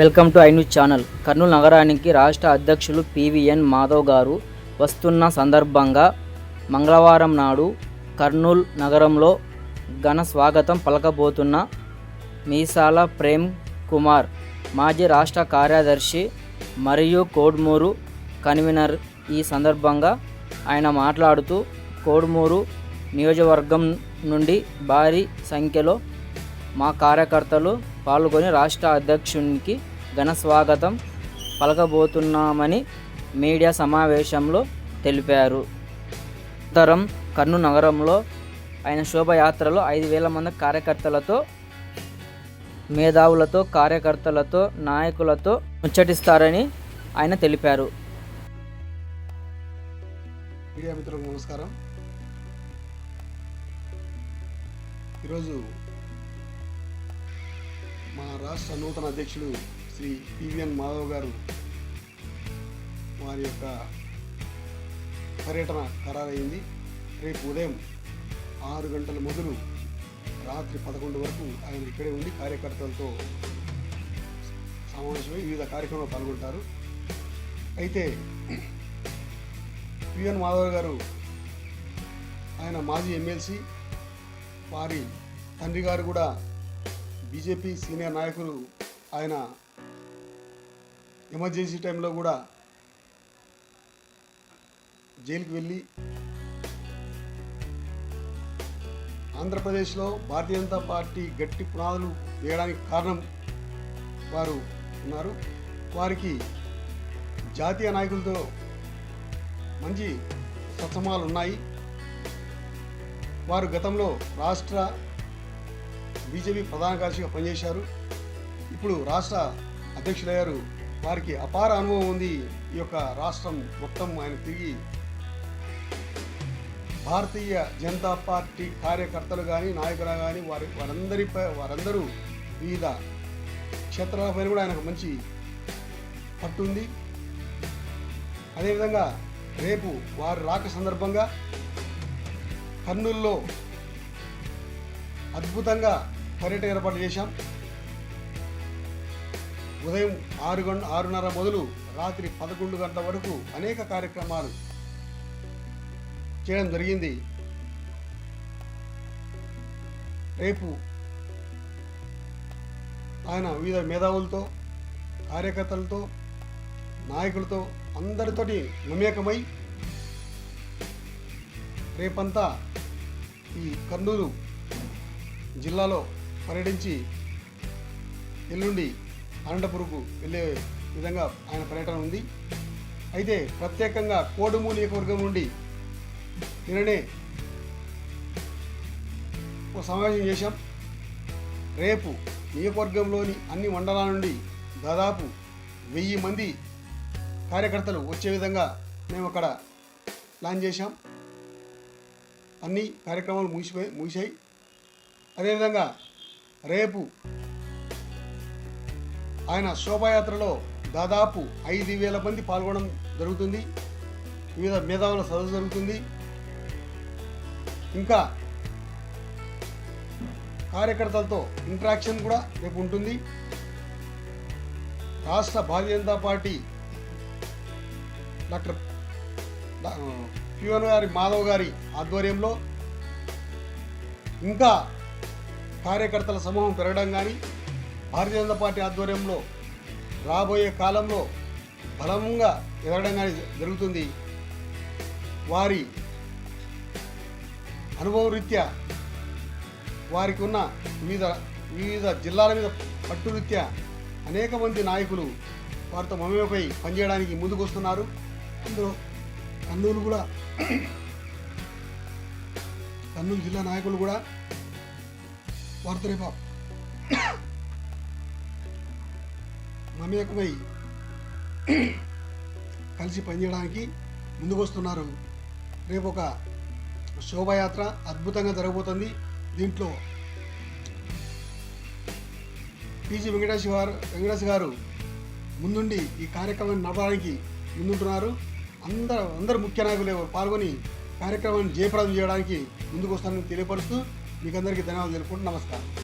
Welcome to I news channel. Kurnool నగరానికి రాష్ట్ర అధ్యక్షులు పివిఎన్ మాధవ్ గారు వస్తున్న సందర్భంగా మంగళవారం నాడు కర్నూలు నగరంలో ఘన స్వాగతం పలకబోతున్న మీసాల ప్రేమ్ కుమార్ మాజీ రాష్ట్ర కార్యదర్శి మరియు కోడ్మూరు కన్వీనర్ ఈ సందర్భంగా ఆయన మాట్లాడుతూ కోడ్మూరు నియోజకవర్గం నుండి భారీ సంఖ్యలో మా కార్యకర్తలు పాల్గొని రాష్ట్ర అధ్యక్షునికి ఘన స్వాగతం పలకబోతున్నామని మీడియా సమావేశంలో తెలిపారు. ఉత్తరం కర్నూలు నగరంలో ఆయన శోభయాత్రలో ఐదు వేల మంది కార్యకర్తలతో మేధావులతో కార్యకర్తలతో నాయకులతో ముచ్చటిస్తారని ఆయన తెలిపారు. మీడియా మిత్రులకు నమస్కారం. ఈరోజు మా రాష్ట్ర నూతన అధ్యక్షుడు శ్రీ పివిఎన్ మాధవ్ గారు వారి యొక్క పర్యటన ఖరారైంది. రేపు ఉదయం ఆరు గంటల మొదలు రాత్రి పదకొండు వరకు ఆయన ఇక్కడే ఉండి కార్యకర్తలతో సమావేశమై వివిధ కార్యక్రమాలు పాల్గొంటారు. అయితే పిఎన్ మాధవ్ గారు ఆయన మాజీ ఎమ్మెల్సీ వారి తండ్రి గారు కూడా బీజేపీ సీనియర్ నాయకులు. ఆయన ఎమర్జెన్సీ టైంలో కూడా జైలుకి వెళ్ళి ఆంధ్రప్రదేశ్లో భారతీయ జనతా పార్టీ గట్టి పునాదులు వేయడానికి కారణం వారు ఉన్నారు. వారికి జాతీయ నాయకులతో మంచి సత్సమాలు ఉన్నాయి. వారు గతంలో రాష్ట్ర బీజేపీ ప్రధాన కార్యదర్శిగా పనిచేశారు. ఇప్పుడు రాష్ట్ర అధ్యక్షులయ్యారు వారికి అపార అనుభవం ఉంది ఈ యొక్క రాష్ట్రం మొత్తం ఆయన తిరిగి భారతీయ జనతా పార్టీ కార్యకర్తలు కానీ నాయకులు కానీ వారి వారందరిపై వారందరూ వివిధ క్షేత్రాలపైన కూడా ఆయనకు మంచి పట్టుంది అదేవిధంగా రేపు వారు రాక సందర్భంగా కర్నూలులో అద్భుతంగా పర్యటన ఏర్పాటు చేశాం. ఉదయం ఆరు గంట ఆరున్నర మొదలు రాత్రి పదకొండు గంటల వరకు అనేక కార్యక్రమాలు చేయడం జరిగింది. రేపు ఆయన వివిధ మేధావులతో కార్యకర్తలతో నాయకులతో అందరితోటి మమేకమై రేపంతా ఈ కర్నూలు జిల్లాలో పర్యటించి ఎల్లుండి అనంతపురంకు వెళ్ళే విధంగా ఆయన పర్యటన ఉంది. అయితే ప్రత్యేకంగా కోడుమూలి నియోజకవర్గం నుండి నిన్ననే ఒక సమావేశం చేశాం. రేపు నియోజకవర్గంలోని అన్ని మండలాల నుండి దాదాపు వెయ్యి మంది కార్యకర్తలు వచ్చే విధంగా మేము అక్కడ ప్లాన్ చేశాం. అన్ని కార్యక్రమాలు ముగిసిపోయి ముగిశాయి. అదేవిధంగా రేపు ఆయన శోభాయాత్రలో దాదాపు ఐదు వేల మంది పాల్గొనడం జరుగుతుంది. వివిధ మేధావుల సదస్సు జరుగుతుంది. ఇంకా కార్యకర్తలతో ఇంటరాక్షన్ కూడా రేపు ఉంటుంది. రాష్ట్ర Bharatiya Janata party doctor PVN గారి మాధవ్ గారి ఆధ్వర్యంలో ఇంకా కార్యకర్తల సమూహం పెరగడం కానీ భారతీయ జనతా పార్టీ ఆధ్వర్యంలో రాబోయే కాలంలో బలంగా ఎదగడం కానీ జరుగుతుంది. వారి అనుభవ రీత్యా వారికి ఉన్న వివిధ వివిధ జిల్లాల మీద పట్టురీత్యా అనేక మంది నాయకులు వారితో మమేపై పనిచేయడానికి ముందుకు వస్తున్నారు. అందులో కర్నూలు కూడా కర్నూలు జిల్లా నాయకులు కూడా వారితో రేపు మమేకమై కలిసి పనిచేయడానికి ముందుకు వస్తున్నారు రేపు ఒక శోభాయాత్ర అద్భుతంగా జరగబోతుంది. దీంట్లో పీజీ వెంకటేష్ గారు వెంకటేష్ గారు ముందుండి ఈ కార్యక్రమాన్ని నడపడానికి ముందుంటున్నారు. అందరు అందరు ముఖ్య నాయకులు పాల్గొని కార్యక్రమాన్ని జయప్రదం చేయడానికి ముందుకు వస్తానని తెలియపరుస్తూ మీకు అందరికీ ధన్యవాదాలు తెలుపుకుంటూ నమస్కారం.